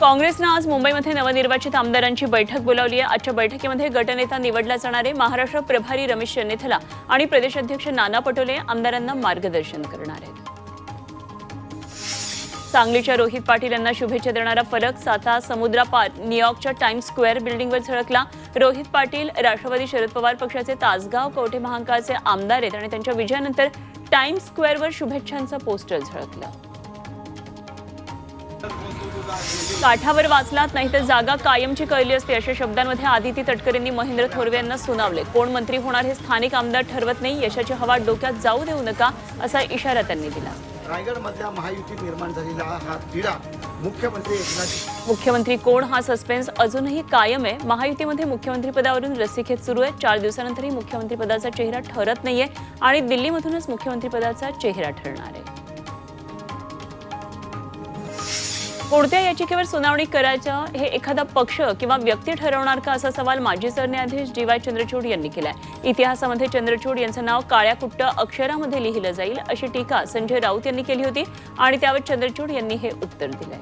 काँग्रेसनं आज मुंबईमध्ये नवनिर्वाचित आमदारांची बैठक बोलावली आहे. आजच्या बैठकीमध्ये गटनेता निवडला जाणारे महाराष्ट्र प्रभारी रमेश चन्नेथला आणि प्रदेशाध्यक्ष नाना पटोले आमदारांना मार्गदर्शन करणार आहेत. सांगलीच्या रोहित पाटील यांना शुभेच्छा देणारा फलक साता समुद्रापार न्यूयॉर्कच्या टाइम्स स्क्वेअर बिल्डिंगवर झळकला. रोहित पाटील राष्ट्रवादी शरद पवार पक्षाचे तासगाव कवठे महांकाळचे आमदार आहेत आणि त्यांच्या विजयानंतर टाइम्स स्क्वेअरवर शुभेच्छांचं पोस्टर झळकलं. काठावर वाचलात नाही तर जागा कायमची कळली असते अशा शब्दांमध्ये आदिती तटकरेंनी महेंद्र थोरवे यांना सुनावले. कोण मंत्री होणार हे स्थानिक आमदार ठरवत नाही यशाची हवा डोक्यात जाऊ देऊ नका असा इशारा त्यांनी दिला. रायगडमधल्या महायुतीत निर्माण झालेला हा तिढा मुख्यमंत्री एकनाथ मुख्यमंत्री कोण? हा सस्पेन्स अजूनही कायम आहे. महायुतीमध्ये मुख्यमंत्री पदावरून रस्सीखेच सुरू आहे. चार दिवसानंतरही मुख्यमंत्री पदाचा चेहरा ठरत नाहीये आणि दिल्लीमधूनच मुख्यमंत्री पदाचा चेहरा ठरणार आहे. कोणत्या याचिकेवर सुनावणी करायचं हे एखादा पक्ष किंवा व्यक्ती ठरवणार का असा सवाल माजी सरन्यायाधीश डी वाय चंद्रचूड यांनी केलाय. इतिहासामध्ये चंद्रचूड यांचं नाव काळ्या कुट्ट अक्षरामध्ये लिहिलं जाईल अशी टीका संजय राऊत यांनी केली होती आणि त्यावर चंद्रचूड यांनी हे उत्तर दिलंय.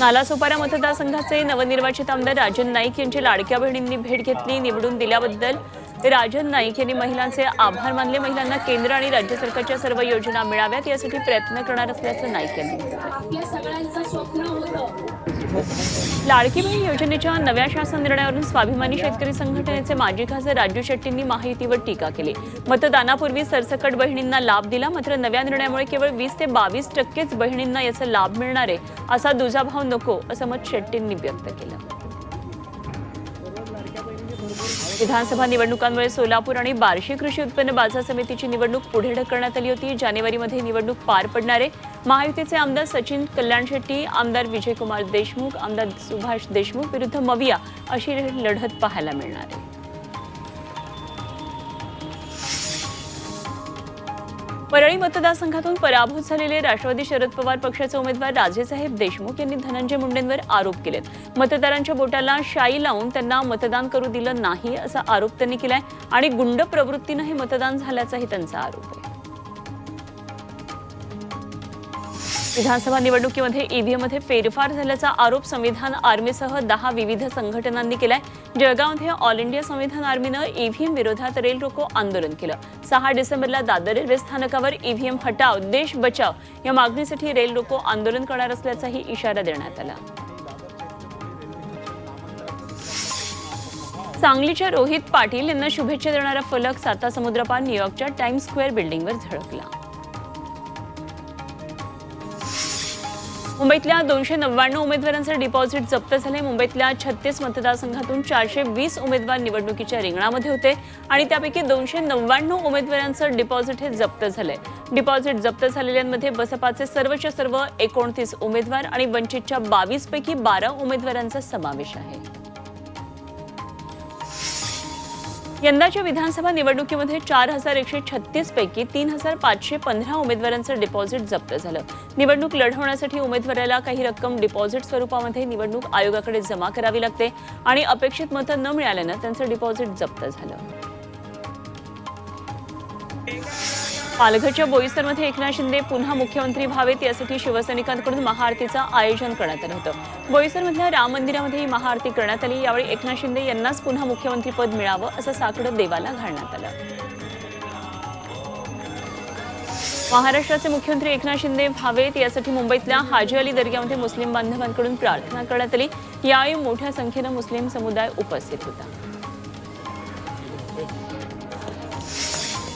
नालासोपारा मतदारसंघाचे नवनिर्वाचित आमदार राजन नाईक यांची लाडक्या बहिणींनी भेट घेतली. निवडून दिल्याबद्दल राजन नाईक यांनी महिलांचे आभार मानले. महिलांना केंद्र आणि राज्य सरकारच्या सर्व योजना मिळाव्यात यासाठी प्रयत्न करणार असल्याचं नाईक यांनी लाडकी बहीण योजनेच्या नव्या शासन निर्णयावरून स्वाभिमानी शेतकरी संघटनेचे माजी खासदार राजू शेट्टींनी महायुतीवर टीका केली. मतदानापूर्वी सरसकट बहिणींना लाभ दिला मात्र नव्या निर्णयामुळे केवळ वीस ते बावीस टक्केच बहिणींना याचा लाभ मिळणार आहे असा दुजाभाव नको असं मत शेट्टींनी व्यक्त केलं. विधानसभा निवडणुकांमुळे सोलापूर आणि बार्शी कृषी उत्पन्न बाजार समितीची निवडणूक पुढे ढकलण्यात आली होती. जानेवारीमध्ये निवडणूक पार पडणारे महायुतीचे आमदार सचिन कल्याण शेट्टी आमदार विजयकुमार देशमुख आमदार सुभाष देशमुख विरुद्ध मविया अशी लढत पाहायला मिळणार आहे. परळी मतदारसंघातून पराभूत झालेले राष्ट्रवादी शरद पवार पक्षाचे उमेदवार राजेसाहेब देशमुख यांनी धनंजय मुंडेंवर आरोप केलेत. मतदारांच्या बोटाला शाई लावून त्यांना मतदान करू दिलं नाही असा आरोप त्यांनी केलाय आणि गुंड प्रवृत्तीनं हे मतदान झाल्याचाही त्यांचा आरोप आहे. विधानसभा निवडणुकीमध्ये ईव्हीएममध्ये फेरफार झाल्याचा आरोप संविधान आर्मीसह दहा विविध संघटनांनी केलाय. जळगावमध्ये ऑल इंडिया संविधान आर्मीनं ईव्हीएम विरोधात रेल रोको आंदोलन केलं. सहा डिसेंबरला दादर रेल्वे स्थानकावर ईव्हीएम हटाव देश बचाव या मागणीसाठी रेल रोको आंदोलन करणार असल्याचाही इशारा देण्यात आला. सांगलीच्या रोहित पाटील यांना शुभेच्छा देणारा फलक सातासमुद्रपार न्यूयॉर्कच्या टाइम्स स्क्वेअर बिल्डिंगवर झळकला. मुंबईतल्या दोनशे नव्याण्णव उमेदवारांचे डिपॉझिट जप्त झाले. मुंबईतल्या छत्तीस मतदारसंघातून चारशे वीस उमेदवार निवडणुकीच्या रिंगणामध्ये होते आणि त्यापैकी दोनशे नव्याण्णव उमेदवारांचं डिपॉझिट हे जप्त झालंय. डिपॉझिट जप्त झालेल्यांमध्ये बसपाचे सर्वच्या सर्व एकोणतीस उमेदवार आणि वंचितच्या बावीस पैकी बारा उमेदवारांचा समावेश आहे. यंदाच्या विधानसभा निवडणुकीमध्ये चार हजार एकशे छत्तीस पैकी तीन हजार पाचशे पंधरा उमेदवारांचं डिपॉझिट जप्त झालं. निवडणूक लढवण्यासाठी उमेदवाराला काही रक्कम डिपॉझिट स्वरूपामध्ये निवडणूक आयोगाकडे जमा करावी लागते आणि अपेक्षित मतं न मिळाल्यानं त्यांचं डिपॉझिट जप्त झालं. पालघरच्या बोईसरमध्ये एकनाथ शिंदे पुन्हा मुख्यमंत्री व्हावेत यासाठी शिवसैनिकांकडून महाआरतीचं आयोजन करण्यात आलं होतं. बोईसरमधल्या राम मंदिरामध्ये ही महाआरती करण्यात आली. यावेळी एकनाथ शिंदे यांनाच पुन्हा मुख्यमंत्रीपद मिळावं असं साकडं देवाला घालण्यात आलं. महाराष्ट्राचे मुख्यमंत्री एकनाथ शिंदे व्हावेत यासाठी मुंबईतल्या हाजी अली दर्ग्यामध्ये मुस्लिम बांधवांकडून प्रार्थना करण्यात आली. यावेळी मोठ्या संख्येनं मुस्लिम समुदाय उपस्थित होता.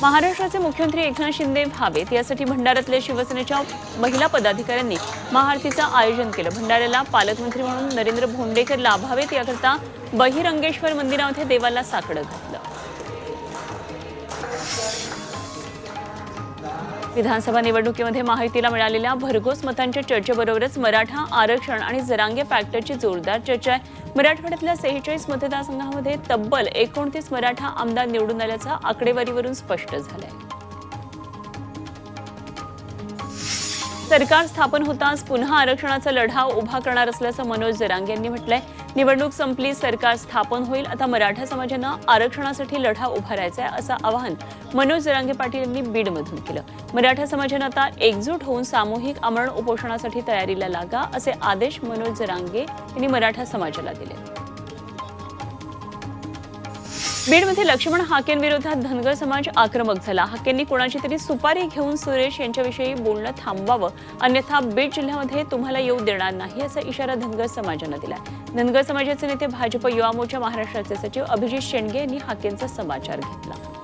महाराष्ट्राचे मुख्यमंत्री एकनाथ शिंदे व्हावेत यासाठी भंडाऱ्यातल्या शिवसेनेच्या महिला पदाधिकाऱ्यांनी महाआरतीचं आयोजन केलं. भंडाऱ्याला पालकमंत्री म्हणून नरेंद्र भोंडेकर लाभावेत याकरता बहिरंगेश्वर मंदिरामध्ये देवाला साकडं घातलं. विधानसभा निवडणुकीमध्ये महायुतीला मिळालेल्या भरघोस मतांच्या चर्चेबरोबरच मराठा आरक्षण आणि जरांगे फॅक्टरची जोरदार चर्चा आहे. मराठवाड्यातल्या सेहेचाळीस मतदारसंघामध्ये तब्बल एकोणतीस मराठा आमदार निवडून आल्याचं आकडेवारीवरून स्पष्ट आहे सरकार स्थापन होताच पुन्हा आरक्षणाचा लढा उभा करणार असल्याचं मनोज जरांगे यांनी म्हटलंय. निवडणूक संपली सरकार स्थापन होईल आता मराठा समाजानं आरक्षणासाठी लढा उभारायचा आहे असं आवाहन मनोज जरांगे पाटील यांनी बीडमधून केलं. मराठा समाजानं आता एकजूट होऊन सामूहिक आमरण उपोषणासाठी तयारीला लागा असे आदेश मनोज जरांगे यांनी मराठा समाजाला दिले. बीडमध्ये लक्ष्मण हाकेंविरोधात धनगर समाज आक्रमक झाला. हाकेंनी कोणाची तरी सुपारी घेऊन सुरेश यांच्याविषयी बोलणं थांबवावं. अन्यथा बीड जिल्ह्यामध्ये तुम्हाला येऊ देणार नाही असा इशारा धनगर समाजानं दिला धनगर समाजाचे नेते भाजप युवा मोर्चा महाराष्ट्राचे सचिव अभिजित शेंडगे यांनी हाकेंचा समाचार घेतला.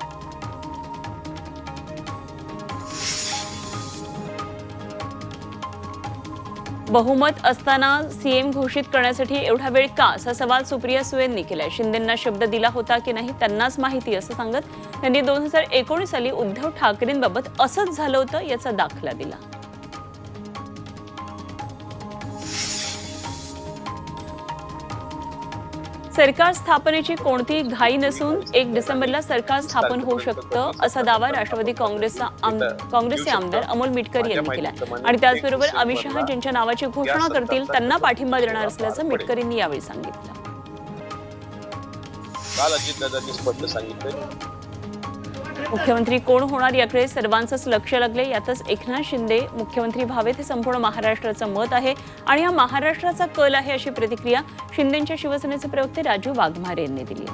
बहुमत असताना सीएम घोषित करण्यासाठी एवढा वेळ का? असा सवाल सुप्रिया सुळेंनी केलाय. शिंदेंना शब्द दिला होता की नाही त्यांनाच माहिती असं सांगत त्यांनी दोन हजार एकोणीस साली उद्धव ठाकरेंबाबत असंच झालं होतं याचा दाखला दिला. सरकार स्थापनेची कोणतीही घाई नसून एक डिसेंबरला सरकार स्थापन होऊ शकतं असा दावा राष्ट्रवादी काँग्रेसचा काँग्रेसचे आमदार अमोल मिटकर यांनी केला आणि त्याचबरोबर अमित शहा ज्यांच्या नावाची घोषणा करतील त्यांना पाठिंबा देणार असल्याचं मिटकर यांनी यावेळी सांगितलं. काल अजितदादांनी स्पष्ट सांगितलं मुख्यमंत्री कोण होणार याकडे सर्वांचंच लक्ष लागले. यातच एकनाथ शिंदे मुख्यमंत्री व्हावेत हे संपूर्ण महाराष्ट्राचं मत आहे. आणि हा महाराष्ट्राचा कल आहे अशी प्रतिक्रिया शिंदेच्या शिवसेनेचे प्रवक्ते राजू वाघमारे यांनी दिली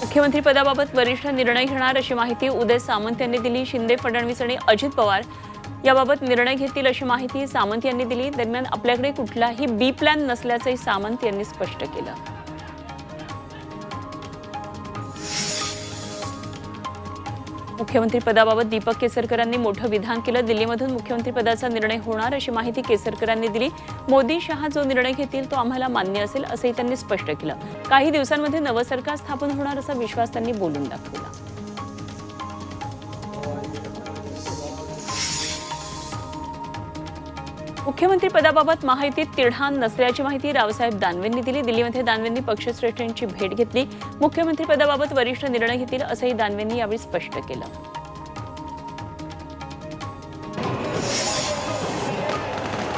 मुख्यमंत्री पदाबाबत वरिष्ठ निर्णय घेणार अशी माहिती उदय सामंत यांनी दिली. शिंदे फडणवीस आणि अजित पवार याबाबत निर्णय घेतील अशी माहिती सामंत यांनी दिली. दरम्यान आपल्याकडे कुठलाही बी प्लॅन नसल्याचंही सामंत यांनी स्पष्ट केलं. मुख्यमंत्रीपदाबाबत दीपक केसरकरांनी मोठं विधान केलं. दिल्लीमधून मुख्यमंत्री पदाचा निर्णय होणार अशी माहिती केसरकरांनी दिली. मोदी शहा जो निर्णय घेतील तो आम्हाला मान्य असेल असंही त्यांनी स्पष्ट केलं. काही दिवसांमध्ये नवं सरकार स्थापन होणार असा विश्वास त्यांनी बोलून दाखवला. मुख्यमंत्री पदाबाबत माहितीत तिढा नसल्याची माहिती रावसाहेब दानवेंनी दिली. दिल्लीमध्ये दानवेंनी पक्षश्रेष्ठींची भेट घेतली. मुख्यमंत्री पदाबाबत वरिष्ठ निर्णय घेतील असंही दानवेंनी यावेळी स्पष्ट केलं.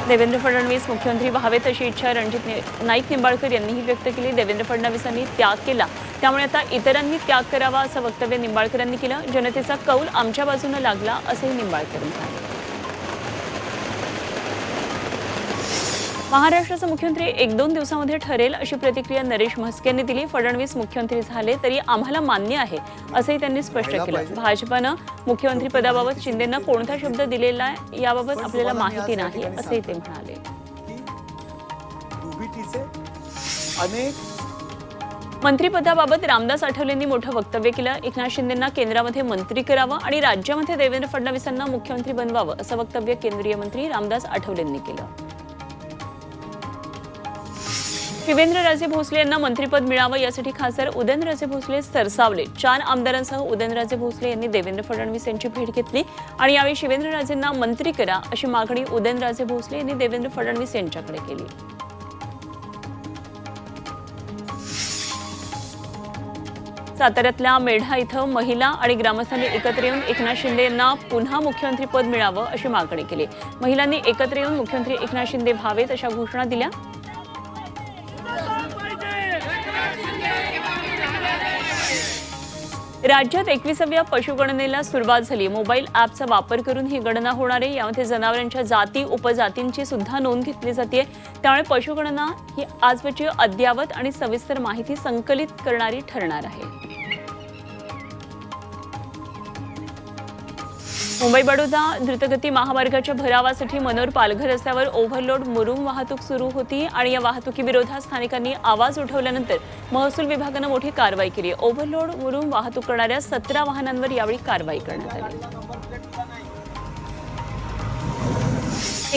देवेंद्र फडणवीस मुख्यमंत्री व्हावेत अशी इच्छा रणजित नाईक निंबाळकर यांनीही व्यक्त केली. देवेंद्र फडणवीसांनी त्याग केला. त्यामुळे आता इतरांनी त्याग करावा असं वक्तव्य निंबाळकरांनी केलं. जनतेचा कौल आमच्या बाजूनं लागला असंही निंबाळकर म्हणाले. महाराष्ट्राचा मुख्यमंत्री एक दोन दिवसामध्ये ठरेल अशी प्रतिक्रिया नरेश म्हस्के यांनी दिली. फडणवीस मुख्यमंत्री झाले तरी आम्हाला मान्य आहे असंही त्यांनी स्पष्ट केलं. भाजपानं मुख्यमंत्री पदाबाबत शिंदेंना कोणता शब्द दिलेला याबाबत आपल्याला माहिती नाही असंही ते म्हणाले. अनेक मंत्रिपदाबाबत रामदास आठवलेंनी मोठं वक्तव्य केलं. एकनाथ शिंदेंना केंद्रामध्ये मंत्री करावं आणि राज्यामध्ये देवेंद्र फडणवीसांना मुख्यमंत्री बनवावं असं वक्तव्य केंद्रीय मंत्री रामदास आठवलेंनी केलं. शिवेंद्रराजे भोसले यांना मंत्रिपद मिळावं यासाठी खासदार उदयनराजे भोसले सरसावले. चार आमदारांसह उदयनराजे भोसले यांनी देवेंद्र फडणवीस यांची भेट घेतली आणि यावेळी शिवेंद्रराजेंना मंत्री करा अशी मागणी उदयनराजे भोसले यांनी देवेंद्र फडणवीस यांच्याकडे केली. साताऱ्यातल्या मेढा इथं महिला आणि ग्रामस्थांनी एकत्र येऊन एकनाथ शिंदे यांना पुन्हा मुख्यमंत्रीपद मिळावं अशी मागणी केली. महिलांनी एकत्र येऊन मुख्यमंत्री एकनाथ शिंदे व्हावेत अशा घोषणा दिल्या. राज्यात एकविसाव्या पशुगणनेला सुरुवात झाली. मोबाईल ॲपचा वापर करून ही गणना होणार आहे. यामध्ये जनावरांच्या जाती उपजातींची सुद्धा नोंद घेतली जाते. त्यामुळे पशुगणना ही आजवरची अद्ययावत आणि सविस्तर माहिती संकलित करणारी ठरणार आहे. मुंबई बडोदा द्रुतगती महामार्गाच्या भरावासाठी मनोर पालघर रस्त्यावर ओव्हरलोड मुरुम वाहतूक सुरू होती आणि या वाहतुकीविरोधात स्थानिकांनी आवाज उठवल्यानंतर महसूल विभागानं मोठी कारवाई केली. ओव्हरलोड मुरुम वाहतूक करणाऱ्या सतरा वाहनांवर यावेळी कारवाई करण्यात आली.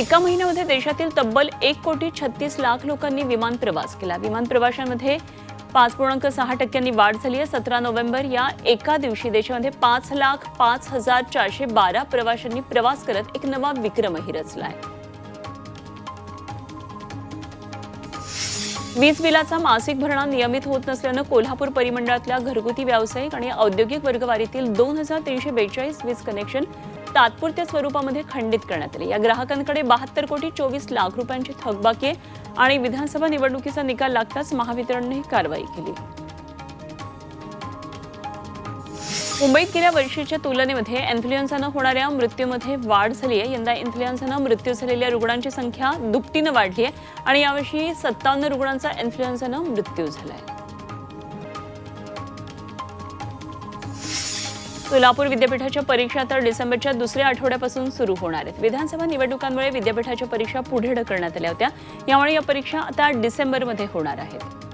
एका महिन्यामध्ये देशातील तब्बल एक कोटी छत्तीस लाख लोकांनी विमान प्रवास केला. विमान प्रवाशांमध्ये पाच पूर्णांक सहा टक्क्यांनी वाढ झाली आहे. सतरा नोव्हेंबर या एका दिवशी देशामध्ये पाच लाख पाच हजार चारशे बारा प्रवाशांनी प्रवास करत एक नवा विक्रमही रचला आहे वीज बिलाचा मासिक भरणा नियमित होत नसल्यानं कोल्हापूर परिमंडळातल्या घरगुती व्यावसायिक आणि औद्योगिक वर्गवारीतील दोन हजार तीनशे बेचाळीस वीज कनेक्शन तात्पुरत्या स्वरूपामध्ये खंडित करण्यात आली. या ग्राहकांकडे बहात्तर कोटी चोवीस लाख रुपयांची थकबाकी आहे आणि विधानसभा निवडणुकीचा निकाल लागताच महावितरणने ही कारवाई केली. मुंबईत गेल्या वर्षीच्या तुलनेमध्ये इन्फ्लुएन्झानं होणाऱ्या मृत्यूमध्ये वाढ झाली आहे. यंदा इन्फ्लुएन्झानं मृत्यू झालेल्या रुग्णांची संख्या दुपटीनं वाढली आहे आणि यावर्षी सत्तावन्न रुग्णांचा इन्फ्लुएन्झानं मृत्यू झाला आहे सोलापूर विद्यापीठाच्या परीक्षा तर डिसेंबरच्या दुसऱ्या आठवड्यापासून सुरू होणार आहेत. विधानसभा निवडणुकांमुळे विद्यापीठाच्या परीक्षा पुढे ढकलण्यात आल्या होत्या. यामुळे या परीक्षा आता डिसेंबरमध्ये होणार आहेत.